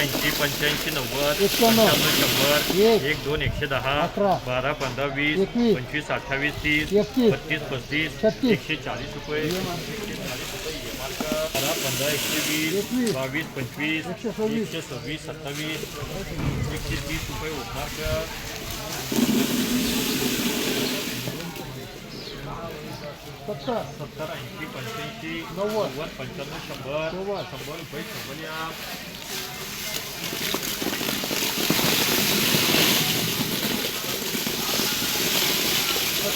ऐंशी पंच्याऐंशी नव्वद. पंच्याण्णव शंभर एक. दोन एकशे दहा अकरा. बारा पंधरा वीस. पंचवीस अठ्ठावीस तीस बत्तीस पस्तीस. एकशे चाळीस रुपये एकशे चाळीस रुपये. बारा पंधरा एकशे वीस बावीस पंचवीस एकशे सव्वीस. सत्तावीस एकशे तीस रुपये सत्तर सत्तर ऐंशी पंच्याऐंशी. नव्वद पंच्याण्णव शंभर शंभर रुपये शंभर या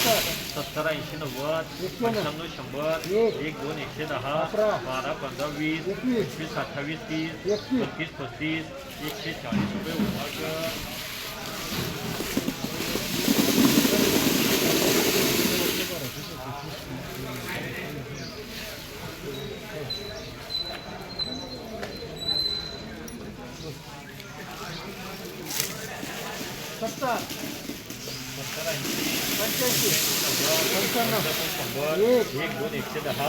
सत्तर ऐंशी नव्वद पंच्याण्णव शंभर एक. दोन एकशे दहा बारा पंधरा वीस एकवीस. पंचवीस अठ्ठावीस तीस एकतीस. बत्तीस पस्तीस एकशे चाळीस रुपये सत्तर एक. दोन एकशे दहा.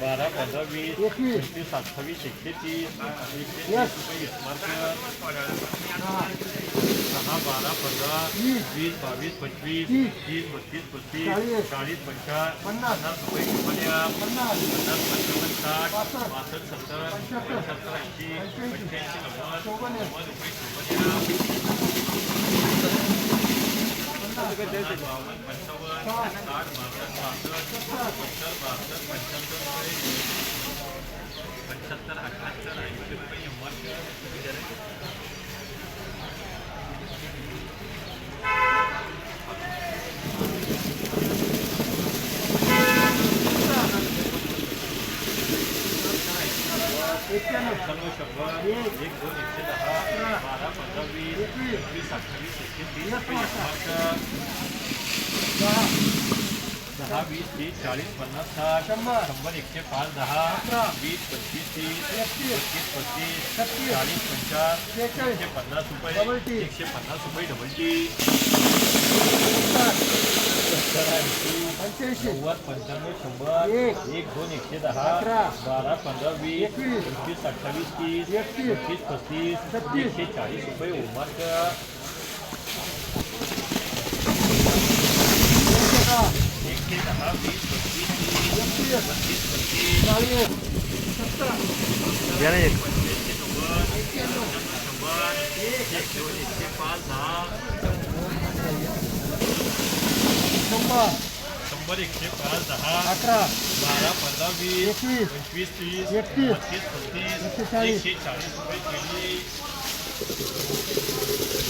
बारा पंधरा वीस एकशे तीस एकशे दहा बारा वीस. वीस बावीस पंचवीस तीस. तीस बत्तीस पस्तीस चाळीस. चाळीस पंचाळीस पन्नास. रुपये पन्नास पन्नास पंचावन्न साठ पासष्ट. सत्तर पंच्याहत्तर. ऐंशी कंपन्या बावन्न पंचावन्न साठ बासष्ट बासष्ट सत्तर बासष्ट पंच्याहत्तर रुपये पंच्याहत्तर अठ्याहत्तर ऐंशी रुपये एम एक्क्याण्णव शंभर एक दोन एकशे दहा बारा पंधरा वीस एकवीस. एकवीस अठ्ठावीस एकशे तीस दहा वीस चाळीस पन्नास साठ शंभर. शंभर एकशे पाच दहा अकरा. वीस पंचवीस तीस एकतीस. पस्तीस पस्तीस छत्तीस. चाळीस बेचाळीस. एकशे पन्नास रुपये एकशे पन्नास रुपये डबल टी पंच्याण्णव शंभर एक. दोन एकशे दहा. बारा पंधरा वीस एकवीस. अठ्ठावीस तीस एकतीस. पस्तीस. एकशे चाळीस रुपये ओमार्क एकशे दहा एकशे वीस पस्तीस पस्तीस पस्तीस पंच्याऐंशी नव्वद शंभर एक दोन एकशे पाच दहा शंभर शंभर एकशे पाच दहा अकरा बारा पंधरा वीस एकवीस. पंचवीस तीस एकतीस. पस्तीस. एकशे चाळीस रुपये केली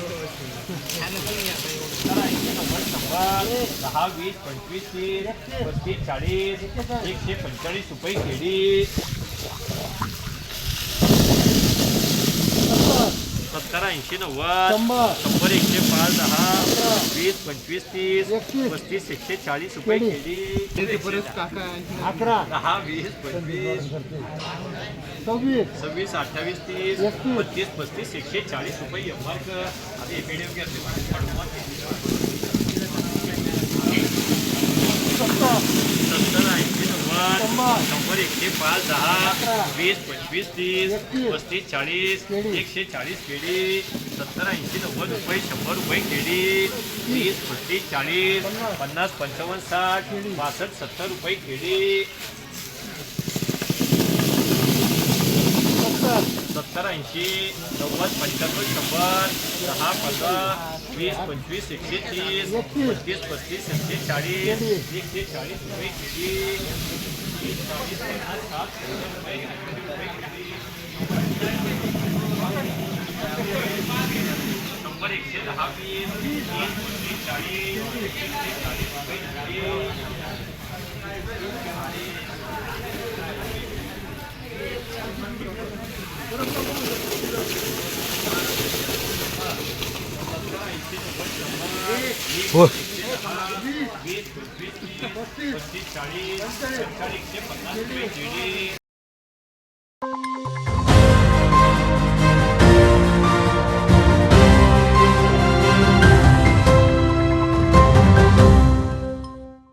केळी एकशे दहा वीस तीस. तीस चाळीस पन्नास एकशे एकावन्न सत्तर ऐंशी नव्वद शंभर. शंभर एकशे पाच दहा. वीस पंचवीस तीस एकतीस. पस्तीस एकशे चाळीस रुपये. केळी अकरा. दहा वीस पंचवीस. सव्वीस. सव्वीस अठ्ठावीस तीस एकतीस. बत्तीस पस्तीस एकशे चाळीस रुपये एमआरक आता हे पीडीएफ घेतले सत्तर. शंभर. शंभर एकशे पाच दहा वीस पंचवीस तीस पस्तीस चाळीस एकशे चाळीस केळी सत्तर ऐंशी नव्वद रुपये शंभर रुपये केळी तीस पस्तीस चाळीस पन्नास. पंचावन्न साठ. बासष्ट सत्तर रुपये केळी सत्तर ऐंशी, नव्वद, पंच्याण्णव, शंभर, दहा, पंधरा वीस पंचवीस एकशे तीस पस्तीस पस्तीस एकशे चाळीस एकशे चाळीस रुपये केळी चाळीस पन्नास केळी शंभर एकशे दहा वीस तीस पस्तीस चाळीस एकशे चाळीस रुपये केळी हो वीस पंचवीस तीस पस्तीस चाळीस पंचेचाळीस